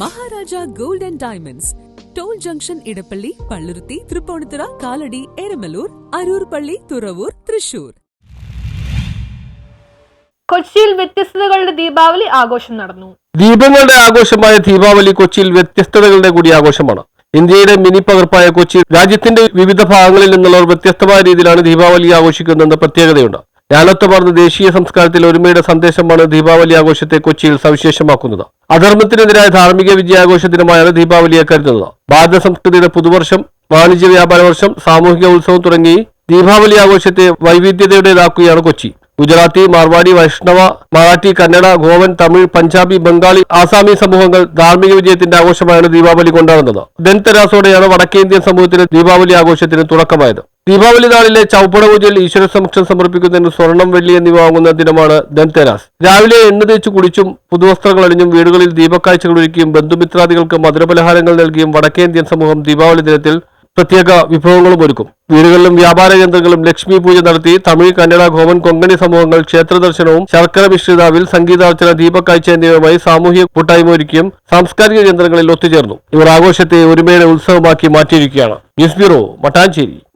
Maharaja gold and diamonds. Toll junction Edappally Palluruthy Tripunithura Kalady Eramalloor Aroor പള്ളി തുറവൂർ തൃശൂർ. കൊച്ചിയിൽ വ്യത്യസ്തതകളുടെ ദീപാവലി ആഘോഷം നടന്നു. ദീപങ്ങളുടെ ആഘോഷമായ ദീപാവലി കൊച്ചിയിൽ വ്യത്യസ്തതകളുടെ കൂടി ആഘോഷമാണ്. ഇന്ത്യയുടെ മിനി പകർപ്പായ കൊച്ചി രാജ്യത്തിന്റെ വിവിധ ഭാഗങ്ങളിൽ നിന്നുള്ളവർ വ്യത്യസ്തമായ രീതിയിലാണ് ദീപാവലി ആഘോഷിക്കുന്നതെന്ന് പ്രത്യേകതയുണ്ട്. ജ്ഞാനത്വമാർന്ന ദേശീയ സംസ്കാരത്തിൽ ഒരുമയുടെ സന്ദേശമാണ് ദീപാവലി ആഘോഷത്തെ കൊച്ചിയിൽ സവിശേഷമാക്കുന്നത്. അധർമ്മത്തിനെതിരായ ധാർമ്മിക വിജയാഘോഷ ദിനമായാണ് ദീപാവലിയെ കരുതുന്നത്. ഭാരത സംസ്കൃതിയുടെ പുതുവർഷം വാണിജ്യ വ്യാപാര വർഷം സാമൂഹിക ഉത്സവം തുടങ്ങി ദീപാവലി ആഘോഷത്തെ വൈവിധ്യതയുടേതാക്കുകയാണ് കൊച്ചി. ഗുജറാത്തി മാർവാടി വൈഷ്ണവ മറാഠി കന്നഡ ഗോവൻ തമിഴ് പഞ്ചാബി ബംഗാളി ആസാമി സമൂഹങ്ങൾ ധാർമ്മിക വിജയത്തിന്റെ ആഘോഷമായാണ് ദീപാവലി കൊണ്ടാടുന്നത്. ദന്തരാസോടെയാണ് വടക്കേന്ത്യൻ സമൂഹത്തിന് ദീപാവലി ആഘോഷത്തിന് തുടക്കമായത്. ദീപാവലി നാളിലെ ചൗപ്പട പൂജയിൽ ഈശ്വര സമക്ഷം സമർപ്പിക്കുന്നതിന് സ്വർണം വെള്ളി എന്നിവ വാങ്ങുന്ന ദിനമാണ് ധൻതെരാസ്. രാവിലെ എണ്ണ തേച്ച് കുടിച്ചും പുതുവസ്ത്രങ്ങൾ അണിഞ്ഞും വീടുകളിൽ ദീപക്കാഴ്ചകൾ ഒരുക്കിയും ബന്ധുമിത്രാദികൾക്ക് മധുരപലഹാരങ്ങൾ നൽകിയും വടക്കേന്ത്യൻ സമൂഹം ദീപാവലി ദിനത്തിൽ പ്രത്യേക വിഭവങ്ങളും ഒരുക്കും. വീടുകളിലും വ്യാപാര കേന്ദ്രങ്ങളും ലക്ഷ്മി പൂജ നടത്തി തമിഴ് കന്നഡ ഗോവൻ കൊങ്കണി സമൂഹങ്ങൾ ക്ഷേത്ര ദർശനവും ശർക്കര മിശ്രിതാവിൽ സംഗീതാർച്ചന ദീപക്കാഴ്ച എന്നിവയുമായി സാമൂഹിക കൂട്ടായ്മ ഒരുക്കിയും സാംസ്കാരിക കേന്ദ്രങ്ങളിൽ ഒത്തുചേർന്നു. ഇവർ ആഘോഷത്തെ ഒരുമയുടെ ഉത്സവമാക്കി മാറ്റിയിരിക്കുകയാണ്. News bureau Mattancherry.